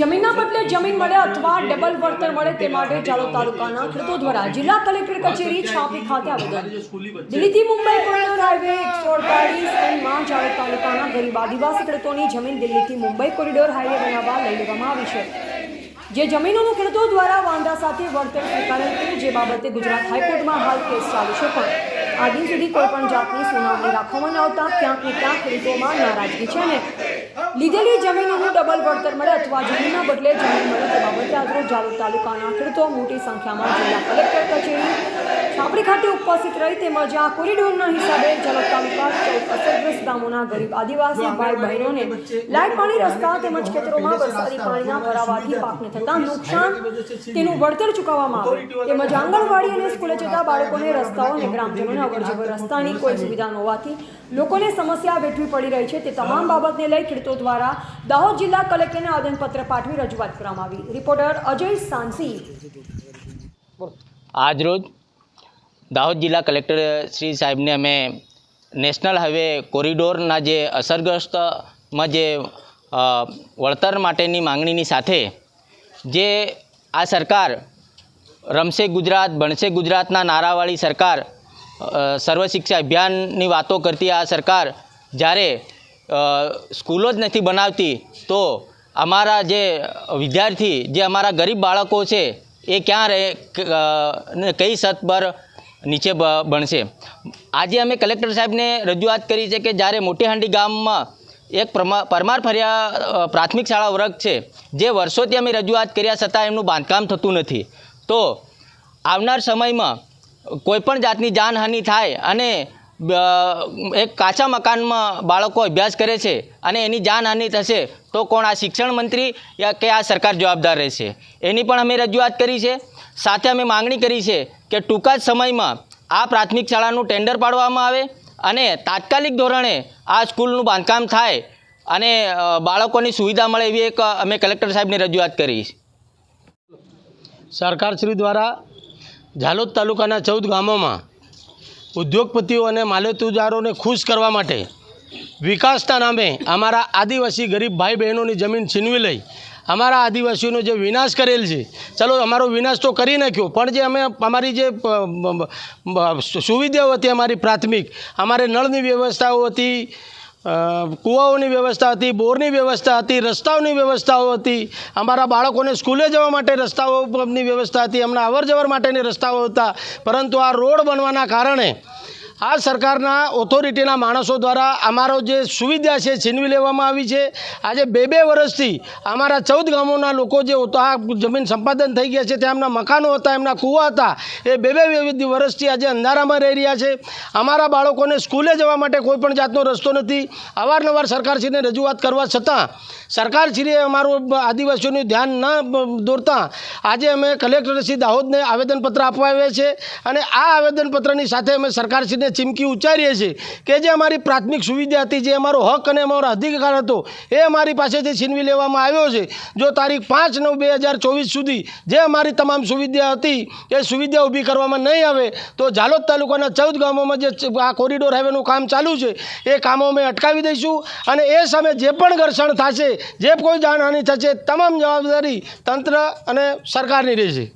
જમીનના બદલે જમીન મળે અથવા ડબલ વળતર મળે તે માટે જાલોદ તાલુકાના ખેડૂતો દ્વારા જિલ્લા કલેક્ટર કચેરી છાપી ખાતે આવેદન. દિલ્હીથી મુંબઈ કોરિડોર હાઈવે એકસો અડતાલીસ એનમાં જાલોદ તાલુકાના ગરીબ આદિવાસી ખેડૂતોની જમીન દિલ્હીથી મુંબઈ કોરિડોર હાઈવે બનાવવા લઈ લેવામાં આવી છે. જે જમીનોનું ખેડૂતો દ્વારા વાંધા સાથે વળતર સ્વીકારેલ છે, જે બાબતે ગુજરાત હાઈકોર્ટમાં હાલ કેસ ચાલુ છે પણ આ દિન સુધી કોઈપણ જાતની સુનાવણી રાખવામાં ન આવતા ક્યાંક ને ક્યાંક ખેડૂતોમાં નારાજગી છે અને લીધેલી જમીનનું ડબલ વળતર મળે અથવા જમીનના બદલે જમીન મળે તે બાબતે આજરોજ જાલોદ તાલુકાના ખેડૂતો મોટી સંખ્યામાં જિલ્લા કલેક્ટર કચેરી છાપડી ખાતે ઉપસ્થિત રહી તેમજ આ કોરિડોરના હિસાબે જાલોદ તાલુકા અસરગ્રસ્ત ગામોના ગરીબ આદિવાસી ભાઈ બહેનોને લાઇટ પાણી રસ્તા તેમજ ખેતરોમાં વરસાદી પાણીના ભરાવાથી પાકને થતા નુકસાન તેનું વળતર ચૂકવવામાં આવે. તેમજ આંગણવાડી અને સ્કૂલે જતા બાળકોને રસ્તાઓ અને ગ્રામજનોને અવરજવર રસ્તાની કોઈ સુવિધા ન હોવાથી લોકોને સમસ્યા વેઠવી પડી રહી છે. તે તમામ બાબતને લઈ ખેડૂતો દ્વારા દાહોદ જિલ્લા કલેક્ટરને આવેદનપત્ર પાઠવી રજૂઆત કરવામાં આવી. રિપોર્ટર અજય સાંસી. આજરોજ દાહોદ જિલ્લા કલેક્ટર શ્રી સાહેબને અમે નેશનલ હાઈવે કોરિડોરના જે અસરગ્રસ્તમાં જે વળતર માટેની માંગણીની સાથે જે આ સરકાર રમશે ગુજરાત, ભણશે ગુજરાતના નારાવાળી સરકાર સર્વ શિક્ષા અભિયાનની વાતો કરતી આ સરકાર જ્યારે સ્કૂલો જ નથી બનાવતી, તો અમારા જે વિદ્યાર્થી, જે અમારા ગરીબ બાળકો છે, એ ક્યાં રહે કઈ સત પર નીચે બનશે? આજે અમે કલેક્ટર સાહેબને રજૂઆત કરી છે કે જ્યારે મોટીહાંડી ગામમાં એક પ્રમા- પરમાર ફર્યા પ્રાથમિક શાળા વર્ગ છે, જે વર્ષોથી અમે રજૂઆત કર્યા છતાં એમનું બાંધકામ થતું નથી. તો આવનાર સમયમાં કોઈપણ જાતની જાનહાનિ થાય અને એક કાચા મકાનમાં બાળકો અભ્યાસ કરે છે અને એની જાનહાનિ થશે, તો કોણ આ શિક્ષણ મંત્રી યા કે આ સરકાર જવાબદાર રહેશે? એની પણ અમે રજૂઆત કરી છે. સાથે અમે માંગણી કરી છે કે ટૂંકા જ સમયમાં આ પ્રાથમિક શાળાનું ટેન્ડર પાડવામાં આવે અને તાત્કાલિક ધોરણે આ સ્કૂલનું બાંધકામ થાય અને બાળકોની સુવિધા મળે એવી એક અમે કલેક્ટર સાહેબને રજૂઆત કરી સરકારશ્રી દ્વારા ઝાલોદ તાલુકાના ચૌદ ગામોમાં ઉદ્યોગપતિઓ અને માલેતુજારોને ખુશ કરવા માટે વિકાસના નામે અમારા આદિવાસી ગરીબ ભાઈ બહેનોની જમીન છીનવી લઈ અમારા આદિવાસીઓનો જે વિનાશ કરેલ છે, ચાલો અમારો વિનાશ તો કરી નાખ્યો, પણ જે અમે અમારી જે સુવિધાઓ હતી અમારી પ્રાથમિક, અમારે નળની વ્યવસ્થાઓ હતી કૂવાઓની વ્યવસ્થા હતી, બોરની વ્યવસ્થા હતી, રસ્તાઓની વ્યવસ્થાઓ હતી. અમારા બાળકોને સ્કૂલે જવા માટે રસ્તાઓની વ્યવસ્થા હતી એમના અવર જવર માટેની રસ્તાઓ હતા. પરંતુ આ રોડ બનવાના કારણે આ સરકારના ઓથોરિટીના માણસો દ્વારા અમારો જે સુવિધા છે, છીનવી લેવામાં આવી છે. આજે બે બે વર્ષથી અમારા ચૌદ ગામોના લોકો જે આ જમીન સંપાદન થઈ ગયા છે, ત્યાં એમના મકાનો હતા, એમના કૂવા હતા. એ બે બે વર્ષથી આજે અંધારામાં રહી રહ્યા છે. અમારા બાળકોને સ્કૂલે જવા માટે કોઈ પણ જાતનો રસ્તો નથી. અવારનવાર સરકારશ્રીને રજૂઆત કરવા છતાં સરકારશ્રીએ અમારું આદિવાસીઓનું ધ્યાન ન દોરતા આજે અમે કલેક્ટરશ્રી દાહોદને આવેદનપત્ર આપવા આવ્યા છે અને આ આવેદનપત્રની સાથે અમે સરકારશ્રીને ચીમકી ઉચ્ચારીએ છીએ કે જે અમારી પ્રાથમિક સુવિધા હતી, જે અમારો હક અને અમારો અધિકાર હતો, એ અમારી પાસેથી છીનવી લેવામાં આવ્યો છે, જો તારીખ પાંચ નવ બે હજાર ચોવીસ સુધી જે અમારી તમામ સુવિધા હતી, એ સુવિધા ઊભી કરવામાં નહીં આવે, તો ઝાલોદ તાલુકાના ચૌદ ગામોમાં જે આ કોરિડોર હાઈવેનું કામ ચાલુ છે, એ કામો અમે અટકાવી દઈશું અને એ સામે જે પણ ઘર્ષણ થશે, જે કોઈ જાનહાનિ થશે, તમામ જવાબદારી તંત્ર અને સરકારની રહેશે.